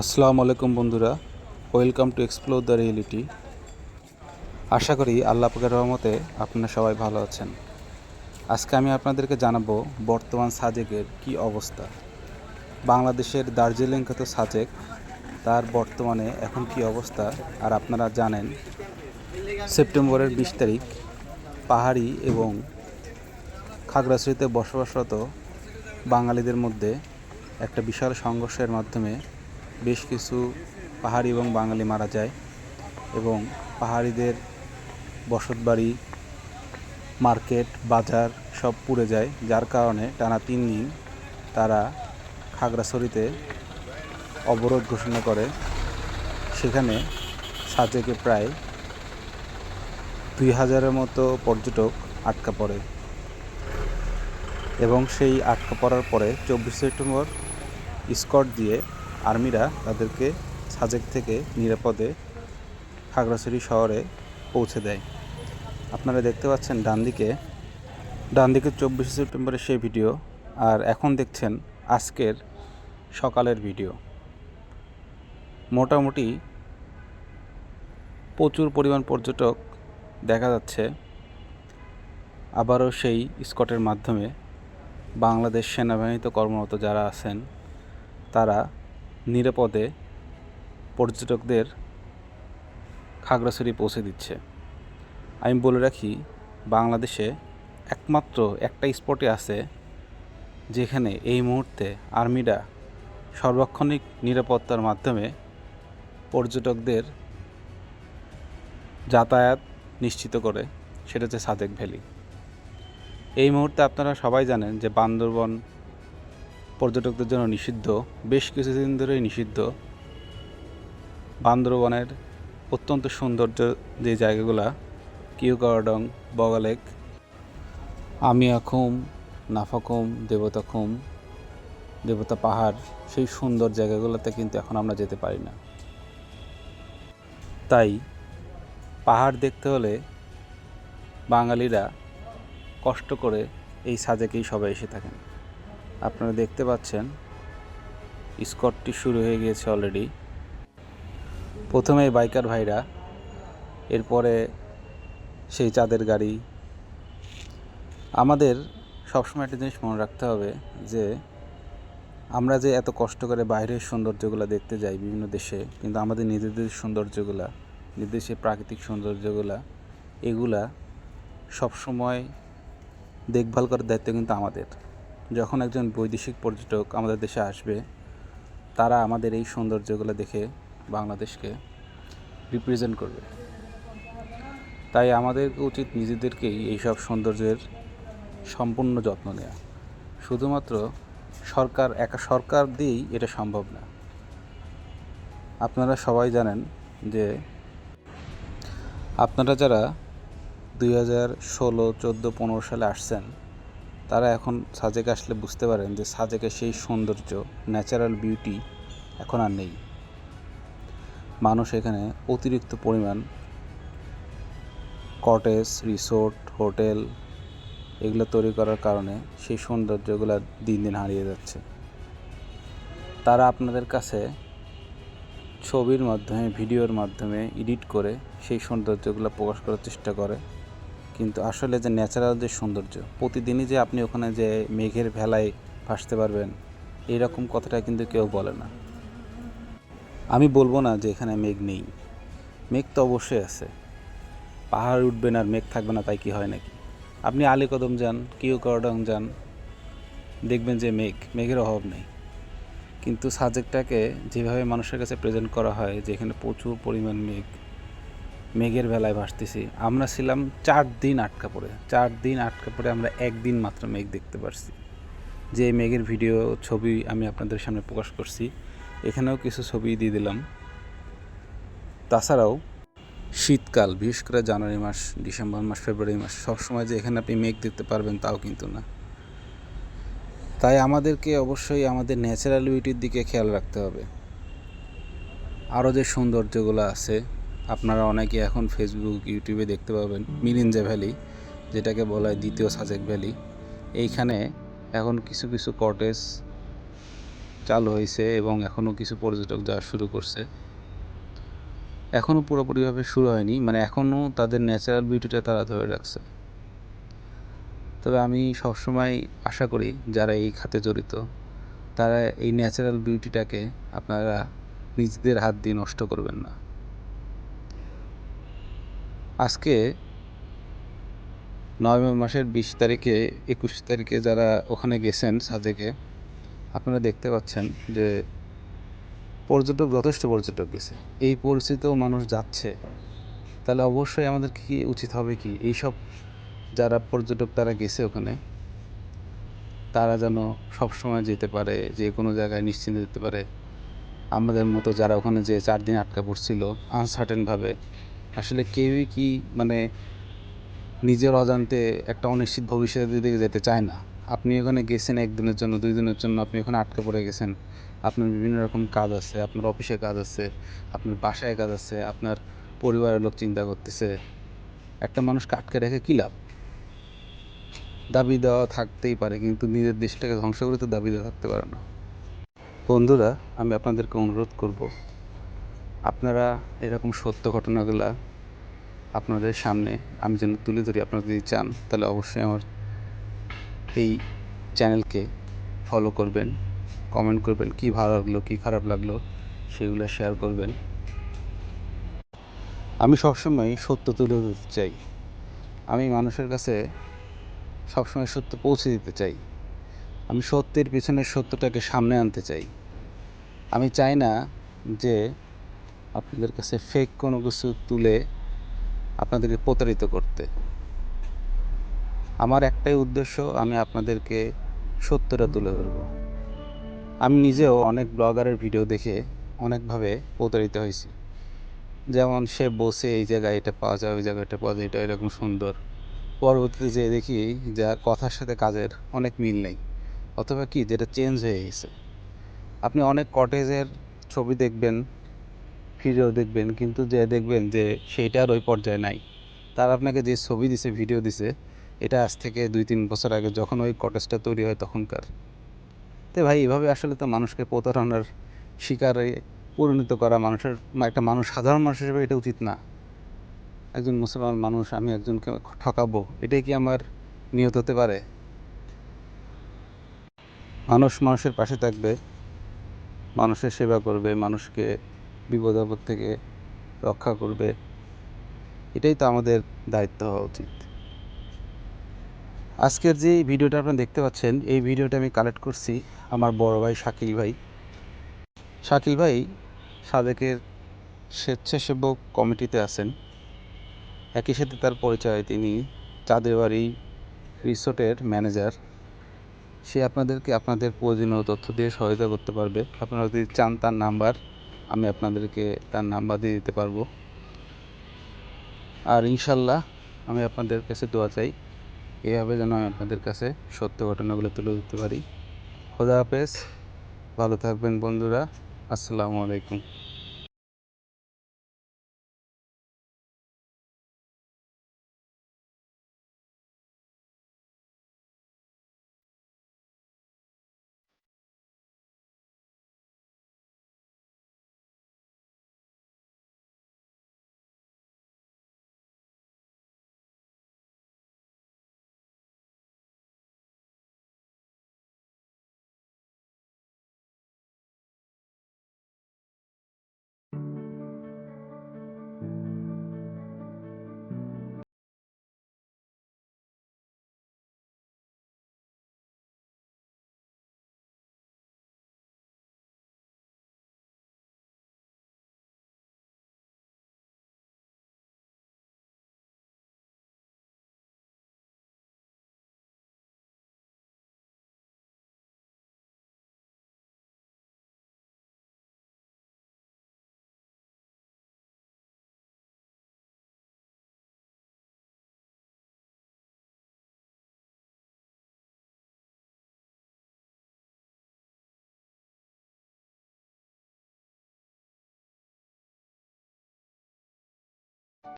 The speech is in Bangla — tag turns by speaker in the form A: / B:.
A: আসসালামু আলাইকুম বন্ধুরা, welcome to explore the reality. আশা করি আল্লাহ পাকের রহমতে আপনারা সবাই ভালো আছেন। আজকে আমি আপনাদেরকে জানাব বর্তমান সাজেকের কি অবস্থা। বাংলাদেশের দার্জিলিং খ্যাত সাজেক, তার বর্তমানে এখন কি অবস্থা, আর আপনারা জানেন, সেপ্টেম্বরের বিশ তারিখ, পাহাড়ি এবং খাগড়াছড়িতে বসবাসরত বাঙালিদের মধ্যে একটা বিশাল সংঘর্ষের মাধ্যমে বেশ কিছু পাহাড়ি এবং বাঙালি মারা যায় এবং পাহাড়িদের বসতবাড়ি, মার্কেট, বাজার সব পুড়ে যায়। যার কারণে টানা তিন দিন তারা খাগড়াছড়িতে অবরোধ ঘোষণা করে। সেখানে সাজেকে প্রায় দুই হাজারের মতো পর্যটক আটকা পড়ে এবং সেই আটকা পড়ার পরে চব্বিশ সেপ্টেম্বর স্কট দিয়ে আর্মিরা তাদেরকে সাজেক থেকে নিরাপদে খাগড়াছড়ি শহরে পৌঁছে দেয়। আপনারা দেখতে পাচ্ছেন ডান দিকে ডান দিকে চব্বিশে সেপ্টেম্বরের সেই ভিডিও, আর এখন দেখছেন আজকের সকালের ভিডিও। মোটামুটি প্রচুর পরিমাণ পর্যটক দেখা যাচ্ছে। আবারও সেই স্কটের মাধ্যমে বাংলাদেশ সেনাবাহিনীতে কর্মরত যারা আছেন, তারা নিরাপদে পর্যটকদের খাগড়াছড়ি পৌঁছে দিচ্ছে। আমি বলে রাখি, বাংলাদেশে একমাত্র একটা স্পটে আছে যেখানে এই মুহূর্তে আর্মিরা সার্বক্ষণিক নিরাপত্তার মাধ্যমে পর্যটকদের যাতায়াত নিশ্চিত করে। সেটা হচ্ছে সাদেক ভ্যালি। এই মুহূর্তে আপনারা সবাই জানেন যে বান্দরবন পর্যটকদের জন্য নিষিদ্ধ, বেশ কিছুদিন ধরেই নিষিদ্ধ। বান্দরবনের অত্যন্ত সৌন্দর্য যে জায়গাগুলা কিউকারডং বগালেক, আমিয়াখুম নাফাকুম দেবতাখুম, দেবতা পাহাড়, সেই সুন্দর জায়গাগুলোতে কিন্তু এখন আমরা যেতে পারি না। তাই পাহাড় দেখতে হলে বাঙালিরা কষ্ট করে এই সাজেকেই সবাই এসে থাকেন। আপনারা দেখতে পাচ্ছেন, স্কটটি শুরু হয়ে গিয়েছে অলরেডি প্রথমে বাইকার ভাইরা, এরপরে সেই চাঁদের গাড়ি। আমাদের সবসময় একটা জিনিস মনে রাখতে হবে যে, আমরা যে এত কষ্ট করে বাইরের সৌন্দর্যগুলো দেখতে যাই বিভিন্ন দেশে, কিন্তু আমাদের নিজেদের সৌন্দর্যগুলা, নিজেদের প্রাকৃতিক সৌন্দর্যগুলা, এগুলা সবসময় দেখভাল করার দায়িত্ব কিন্তু আমাদের। যখন একজন বৈদেশিক পর্যটক আমাদের দেশে আসবে, তারা আমাদের এই সৌন্দর্যগুলো দেখে বাংলাদেশকে রিপ্রেজেন্ট করবে। তাই আমাদের উচিত নিজেদেরকেই এইসব সৌন্দর্যের সম্পূর্ণ যত্ন নেওয়া শুধুমাত্র সরকার, একা সরকার দিয়েই এটা সম্ভব না। আপনারা সবাই জানেন যে আপনারা যারা দুই হাজার ষোলো, চোদ্দ, পনেরো সালে আসছেন তারা এখন সাজেকে আসলে বুঝতে পারেন যে সাজেকের সেই সৌন্দর্য ন্যাচারাল বিউটি এখন আর নেই। মানুষ এখানে অতিরিক্ত পরিমাণ কটেজ রিসোর্ট হোটেল এগুলো তৈরি করার কারণে সেই সৌন্দর্যগুলো দিন দিন হারিয়ে যাচ্ছে। তারা আপনাদের কাছে ছবির মাধ্যমে, ভিডিওর মাধ্যমে এডিট করে সেই সৌন্দর্যগুলো প্রকাশ করার চেষ্টা করে। কিন্তু আসলে যে ন্যাচারাল যে সৌন্দর্য, প্রতিদিনই যে আপনি ওখানে যে মেঘের ভেলায় ভাসতে পারবেন এইরকম কথাটা কিন্তু কেউ বলে না। আমি বলব না যে এখানে মেঘ নেই। মেঘ তো অবশ্যই আছে। পাহাড় উঠবেন আর মেঘ থাকবে না, তাই কি হয় নাকি? আপনি আলীকদম যান কিউ করডং যান, দেখবেন যে মেঘ, মেঘের অভাব নেই। কিন্তু সাবজেক্টটাকে যেভাবে মানুষের কাছে প্রেজেন্ট করা হয় যেখানে প্রচুর পরিমাণ মেঘ মেঘের বেলায় ভাসতেছি। আমরা ছিলাম চার দিন আটকা পড়ে। চার দিন আটকা পড়ে আমরা একদিন মাত্র মেঘ দেখতে পারছি। যে মেঘের ভিডিও ছবি আমি আপনাদের সামনে প্রকাশ করছি, এখানেও কিছু ছবি দিয়ে দিলাম। তাছাড়াও শীতকাল, বিশেষ করে জানুয়ারি মাস, ডিসেম্বর মাস, ফেব্রুয়ারি মাস, সবসময় যে এখানে আপনি মেঘ দেখতে পারবেন তাও কিন্তু না। তাই আমাদেরকে অবশ্যই আমাদের ন্যাচারাল বিউটির দিকে খেয়াল রাখতে হবে। আরও যে সৌন্দর্যগুলো আছে আপনারা অনেকে এখন ফেসবুক ইউটিউবে দেখতে পাবেন মিরিঞ্জা ভ্যালি যেটাকে বলা হয় দ্বিতীয় সাজেক ভ্যালি এইখানে এখন কিছু কিছু কটেজ চালু হয়েছে এবং এখনও কিছু পর্যটক যাওয়া শুরু করছে। এখনও পুরোপুরিভাবে শুরু হয়নি মানে এখনও তাদের ন্যাচারাল বিউটিটা তারা ধরে রাখছে। তবে আমি সবসময় আশা করি, যারা এই খাতে জড়িত, তারা এই ন্যাচারাল বিউটিটাকে আপনারা নিজেদের হাত দিয়ে নষ্ট করবেন না। আজকে নভেম্বর মাসের বিশ তারিখে, একুশ তারিখে যারা ওখানে গেছেন সাজেকে আপনারা দেখতে পাচ্ছেন যে পর্যটক যথেষ্ট পর্যটক গেছে। এই পরিস্থিতিতেও মানুষ যাচ্ছে। তাহলে অবশ্যই আমাদের কি উচিত হবে কি? এইসব যারা পর্যটক তারা গেছে ওখানে, তারা যেন সবসময় যেতে পারে, যে কোনো জায়গায় নিশ্চিন্তে যেতে পারে। আমাদের মতো যারা ওখানে যে চার দিন আটকা পড়ছিল আনসার্টেনভাবে আসলে কেউই কি মানে নিজের অজান্তে একটা অনিশ্চিত ভবিষ্যতের দিকে যেতে চায় না? আপনি ওখানে গেছেন একদিনের জন্য দুই দিনের জন্য, আপনি ওখানে আটকে পড়ে গেছেন। আপনার বিভিন্ন রকম কাজ আছে, আপনার অফিসে কাজ আছে, আপনার বাসায় কাজ আছে, আপনার পরিবারের লোক চিন্তা করতেছে। একটা মানুষকে আটকে রেখে কী লাভ? দাবি দেওয়া থাকতেই পারে, কিন্তু নিজের দেশটাকে ধ্বংস করে তো দাবি দেওয়া থাকতে পারে না। বন্ধুরা, আমি আপনাদেরকে অনুরোধ করব আপনারা এরকম সত্য ঘটনাগুলা আপনাদের সামনে আমি যেন তুলে ধরি, আপনারা যদি চান, তাহলে অবশ্যই আমার এই চ্যানেলকে ফলো করবেন কমেন্ট করবেন, কী ভালো লাগল, কী খারাপ লাগল, সেগুলো শেয়ার করবেন। আমি সবসময় সত্য তুলে ধরতে চাই। আমি মানুষের কাছে সবসময় সত্য পৌঁছে দিতে চাই। আমি সত্যের পিছনে সত্যটাকে সামনে আনতে চাই। আমি চাই না যে আপনাদের কাছে ফেক কোনো কিছু তুলে আপনাদেরকে প্রতারিত করতে। আমার একটাই উদ্দেশ্য, আমি আপনাদেরকে সত্যটা তুলে ধরব। আমি নিজেও অনেক ব্লগারের ভিডিও দেখে অনেকভাবে প্রতারিত হয়েছি। যেমন সে বসে এই জায়গায় এটা পাওয়া যায়, ওই জায়গায় এটা পাওয়া যায়, এটা এরকম সুন্দর। পরবর্তীতে যে দেখি যা কথার সাথে কাজের অনেক মিল নেই, অথবা কি, যেটা চেঞ্জ হয়ে গেছে। আপনি অনেক কটেজের ছবি দেখবেন ভিডিও দেখবেন, কিন্তু যে দেখবেন যে সেইটা আর ওই পর্যায়ে নাই। তার আপনাকে যে ছবি দিছে, ভিডিও দিছে, এটা আজ থেকে দুই তিন বছর আগে যখন ওই কটেজটা তৈরি হয় তখনকার। তো ভাই, এভাবে আসলে তো মানুষকে প্রতারণার শিকারে পরিণত করা মানুষের একটা মানুষ, সাধারণ মানুষ হিসেবে এটা উচিত না। একজন মুসলমান মানুষ, আমি একজনকে ঠকাবো, এটাই কি আমার নিয়ত হতে পারে? মানুষ মানুষের পাশে থাকবে, মানুষের সেবা করবে, মানুষকে বিপদ আপদ থেকে রক্ষা করবে, এটাই তো আমাদের দায়িত্ব হওয়া উচিত। আজকের যে ভিডিওটা আপনারা দেখতে পাচ্ছেন, এই ভিডিওটা আমি কালেক্ট করছি আমার বড় ভাই শাকিল ভাই। শাকিল ভাই সাদেকের স্বেচ্ছাসেবক কমিটিতে আছেন। একই সাথে তার পরিচয় তিনি চাঁদের বাড়ি রিসোর্টের ম্যানেজার। সে আপনাদেরকে আপনাদের প্রয়োজনীয় তথ্য দিয়ে সহায়তা করতে পারবে। আপনারা যদি চান তার নাম্বার আমি আপনাদেরকে তার নাম্বার দিয়ে দিতে পারব। আর ইনশাল্লাহ আমি আপনাদের কাছে দোয়া চাই, এভাবে যেন আমি আপনাদের কাছে সত্য ঘটনাগুলো তুলে ধরতে পারি। খোদা হাফেজ, ভালো থাকবেন বন্ধুরা, আসসালামু আলাইকুম।